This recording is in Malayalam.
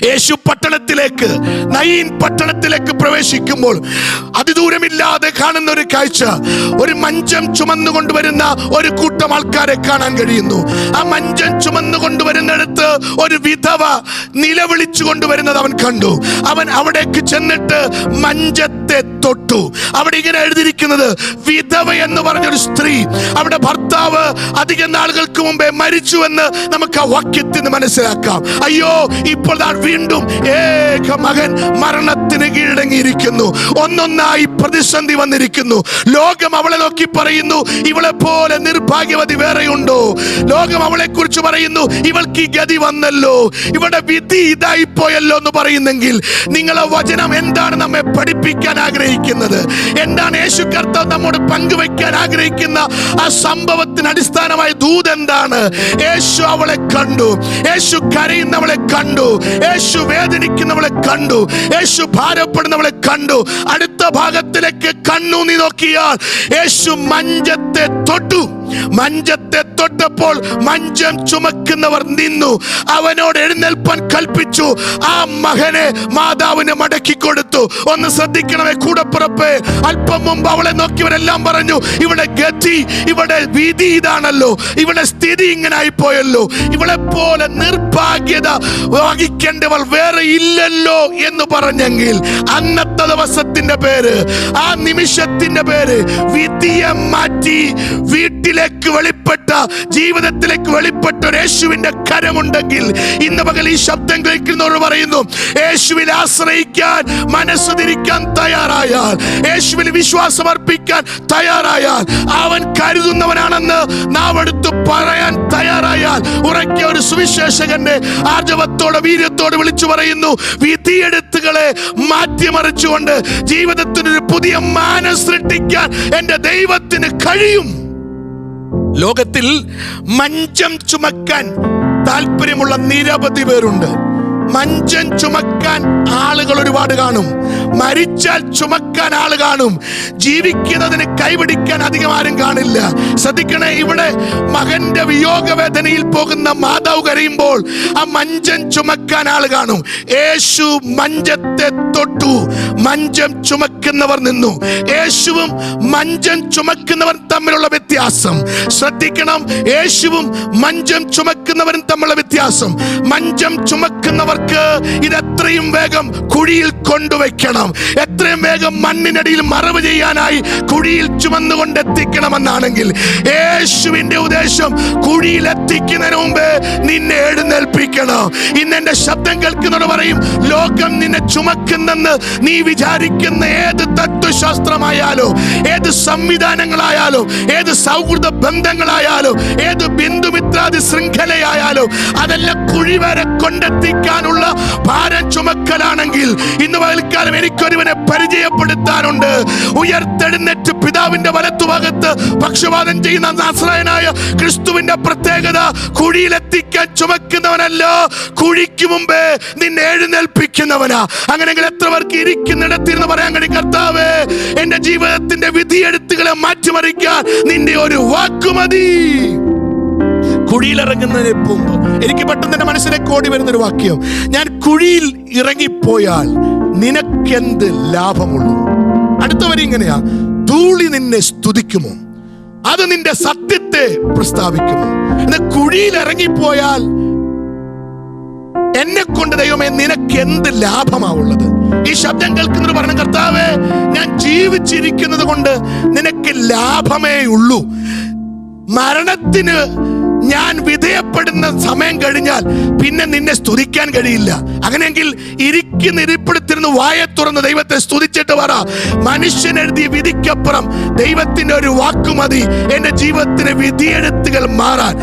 യേശു പട്ടണത്തിലേക്ക് നയീൻ പട്ടണത്തിലേക്ക് പ്രവേശിക്കുമ്പോൾ അതിദൂരമില്ലാതെ കാണുന്ന ഒരു കാഴ്ച ഒരു മഞ്ചം ചുമന്നു കൊണ്ടുവരുന്ന ഒരു കൂട്ടം ആൾക്കാരെ കാണാൻ കഴിയുന്നു. ആ മഞ്ചം ചുമന്നു കൊണ്ടുവരുന്നിടത്ത് ഒരു വിധവ നിലവിളിച്ചു കൊണ്ടുവരുന്നത് അവൻ കണ്ടു. അവൻ അവിടേക്ക് ചെന്നിട്ട് മഞ്ചത്തെ തൊട്ടു. അവിടെ ഇങ്ങനെ എഴുതിയിരിക്കുന്നത് വിധവ എന്ന് പറഞ്ഞൊരു സ്ത്രീ അവിടെ ഭർത്താവ് അധികം നാളുകൾക്ക് മുമ്പേ മരിച്ചു എന്ന് നമുക്ക് ആ വാക്യത്തിൽ നിന്ന് മനസ്സിലാക്കാം. അയ്യോ ഇപ്പോൾ താൻ വീണ്ടും ഏക മകൻ മരണത്തിന് കീഴടങ്ങിയിരിക്കുന്നു. ഒന്നൊന്നായി പ്രതിസന്ധി വന്നിരിക്കുന്നു. ലോകം അവളെ നോക്കി പറയുന്നു ഇവളെ പോലെ നിർഭാഗ്യവതി വേറെയുണ്ടോ? ലോകം അവളെ കുറിച്ച് പറയുന്നു ഇവൾക്ക് ഈ ഗതി വന്നല്ലോ. ഇവളുടെ വിധി ഇതായി പോയല്ലോ എന്ന് പറയുന്നെങ്കിൽ നിങ്ങളെ വചനം എന്താണ് നമ്മെ പഠിപ്പിക്കാൻ ആഗ്രഹിക്കുന്നത്. എന്താണ് യേശു കർത്താവ് നമ്മോട് പങ്കുവയ്ക്കാൻ ആഗ്രഹിക്കുന്ന ആ സംഭവത്തിന് അടിസ്ഥാനമായ ദൂത് എന്താണ്? യേശു അവളെ കണ്ടു. യേശു കരയുന്നവളെ കണ്ടു. യേശു വേദനിക്കുന്നവളെ കണ്ടു. യേശു ഭാരപ്പെടുന്നവളെ കണ്ടു. അടുത്ത ഭാഗത്തിലേക്ക് കണ്ണൂന്നി നോക്കിയാൽ യേശു മഞ്ചത്തെ തൊട്ടു. മഞ്ചത്തെ തൊട്ടപ്പോൾ മഞ്ചം ചുമക്കുന്നവർ നിന്നു. അവനോട് എഴുന്നേൽപ്പാൻ കൽപ്പിച്ചു. ആ മകനെ മാതാവിന് മടക്കി കൊടുത്തു. ഒന്ന് ശ്രദ്ധിക്കണമേ കൂടപ്പുറപ്പേ. അല്പം മുമ്പ് അവളെ നോക്കിയവരെല്ലാം പറഞ്ഞു ഇവിടെ ഗതി ഇവിടെ വിധി ഇതാണല്ലോ. ഇവിടെ സ്ഥിതി ഇങ്ങനെ ആയിപ്പോയല്ലോ ഇവളെ പോലെ നിർഭാഗ്യത വഹിക്കേണ്ടവൾ വേറെ ഇല്ലല്ലോ എന്ന് പറഞ്ഞെങ്കിൽ അന്നത്തെ ദിവസത്തിന്റെ പേര് ആ നിമിഷത്തിന്റെ പേര് വിധിയെ മാറ്റി വീട്ടിലേക്ക് വെളിപ്പെട്ട ജീവിതത്തിലേക്ക് വെളിപ്പെട്ട ഒരു യേശുവിന്റെ കരമുണ്ടെങ്കിൽ ഇന്ന് പകൽ ഈ ശബ്ദം കേൾക്കുന്നവർ പറയുന്നു യേശുവിൽ ആശ്രയിക്കാൻ മനസ്സ് തിരിക്കാൻ തയ്യാറായാൽ യേശുവിൽ വിശ്വാസം അർപ്പിക്കാൻ തയ്യാറായാൽ അവൻ കരുതുന്നവനാണെന്ന് നാം എടുത്ത് പറയാൻ തയ്യാറായാൽ ഉറക്കിയ ഒരു സുവിശേഷകന്റെ ആർജവത്തോടെ വീര്യത്തോടെ വിളിച്ചു പറയുന്നു വിധിയെടുത്തുകളെ മാറ്റിമറിച്ചുകൊണ്ട് ജീവിതത്തിന് ഒരു പുതിയ മാനം സൃഷ്ടിക്കാൻ എന്റെ ദൈവത്തിന് കഴിയും. ലോകത്തിൽ മഞ്ചം ചുമക്കാൻ താല്പര്യമുള്ള നിരവധി പേരുണ്ട്. മഞ്ചം ചുമക്കാൻ ആളുകൾ ഒരുപാട് കാണും. മരിച്ചാൽ ചുമക്കാൻ ആൾ കാണും. ജീവിക്കുന്നതിന് കൈപിടിക്കാൻ അധികം ആരും കാണില്ല. ശ്രദ്ധിക്കണേ ഇവിടെ മകന്റെ വിയോഗ വേദനയിൽ പോകുന്ന മാതാവ് കരയുമ്പോൾ ആ മഞ്ചൻ ചുമക്കാൻ ആൾ കാണും. യേശു മഞ്ചത്തെ തൊട്ടു. മഞ്ചം ചുമക്കുന്നവർ നിന്നു. യേശുവും മഞ്ചം ചുമക്കുന്നവർ തമ്മിലുള്ള വ്യത്യാസം. ശ്രദ്ധിക്കണം യേശുവും മഞ്ചം ചുമക്കുന്നവരും തമ്മിലുള്ള വ്യത്യാസം. മഞ്ചം ചുമക്കുന്നവർക്ക് ഇത് എത്രയും വേഗം കുഴിയിൽ കൊണ്ടുവയ്ക്കണം. എത്രയും വേഗം മണ്ണിനടിയിൽ മറവ് ചെയ്യാനായി കുഴിയിൽ ചുമന്നുകൊണ്ട് എത്തിക്കണമെന്നാണെങ്കിൽ യേശുവിന്റെ ഉദ്ദേശം കുഴിയിൽ എത്തിക്കുന്നതിന് മുമ്പേ നിന്നെ എഴുന്നേൽപ്പിക്കണം. ഇന്ന് എന്റെ ശബ്ദം കേൾക്കുന്നവർ പറയും ലോകം നിന്നെ ചുമക്കുന്നെന്ന് നീ വിചാരിക്കുന്ന ഏത് തത്വശാസ്ത്രമായാലോ ഏത് സംവിധാനങ്ങളായാലോ ഏത് സൗഹൃദ ബന്ധങ്ങളായാലോ ഏത് ബിന്ദുമിത്രാദി ശൃംഖലയായാലോ അതെല്ലാം കുഴി വരെ കൊണ്ടെത്തിക്കാനുള്ള ഭാരം ചുമക്കലാണെങ്കിൽ ഇന്ന് പകൽക്കാലം എനിക്കൊരുവനെ പരിചയപ്പെടുത്താനുണ്ട്. ഉയർത്തെഴുന്നേറ്റ് പിതാവിന്റെ വലത്തുഭാഗത്ത് പക്ഷപാതം ചെയ്യുന്ന നാസ്രായനായ ക്രിസ്തുവിന്റെ പ്രത്യേകത കുഴിയിലെത്തിക്കാൻ ചുമക്കുന്നവനല്ല കുഴിക്ക് മുമ്പേ നിന്നെ എഴുന്നേൽപ്പിക്കുന്നവനാ. അങ്ങനെങ്കിൽ എത്ര പേർക്ക് ഇരിക്കുന്നിടത്തിരുന്ന് പറയാൻ കഴിയും കർത്താവേ എന്റെ ജീവിതത്തിന്റെ വിധിയെഴുത്തുകളെ മാറ്റിമറിക്കാൻ നിന്റെ ഒരു വാക്കുമതി കുഴിയിലിറങ്ങുന്നതിന് മുമ്പ് എനിക്ക് പെട്ടെന്ന് എന്റെ മനസ്സിലേക്ക് ഓടി വരുന്നൊരു വാക്യം ഞാൻ കുഴിയിൽ ഇറങ്ങിപ്പോയാൽ നിനക്കെന്ത് ലാഭമുള്ളൂ? അടുത്ത ഇങ്ങനെയാ. ധൂളി നിന്നെ സ്തുതിക്കുമോ? അത് നിന്റെ സത്യത്തെ പ്രസ്താവിക്കുമോ? കുഴിയിൽ ഇറങ്ങിപ്പോയാൽ എന്നെ കൊണ്ട് ദൈവമേ നിനക്ക് എന്ത് ലാഭമാവുള്ളത്? ഈ ശബ്ദം കേൾക്കുന്നത് പറഞ്ഞ കർത്താവേ ഞാൻ ജീവിച്ചിരിക്കുന്നത് കൊണ്ട് നിനക്ക് ലാഭമേ ഉള്ളൂ. മരണത്തിന് ഞാൻ വിധേയപ്പെടുന്ന സമയം കഴിഞ്ഞാൽ പിന്നെ നിന്നെ സ്തുതിക്കാൻ കഴിയില്ല. അങ്ങനെയെങ്കിൽ ഇരിക്കുന്ന ഇരിപ്പിടത്തിരുന്ന് വായ തുറന്ന് ദൈവത്തെ സ്തുതിച്ചിട്ട് പറ മനുഷ്യൻ എഴുതിയ വിധിക്കപ്പുറം ദൈവത്തിന്റെ ഒരു വാക്കുമതി എന്റെ ജീവിതത്തിന് വിധിയെഴുത്തുകൾ മാറാൻ.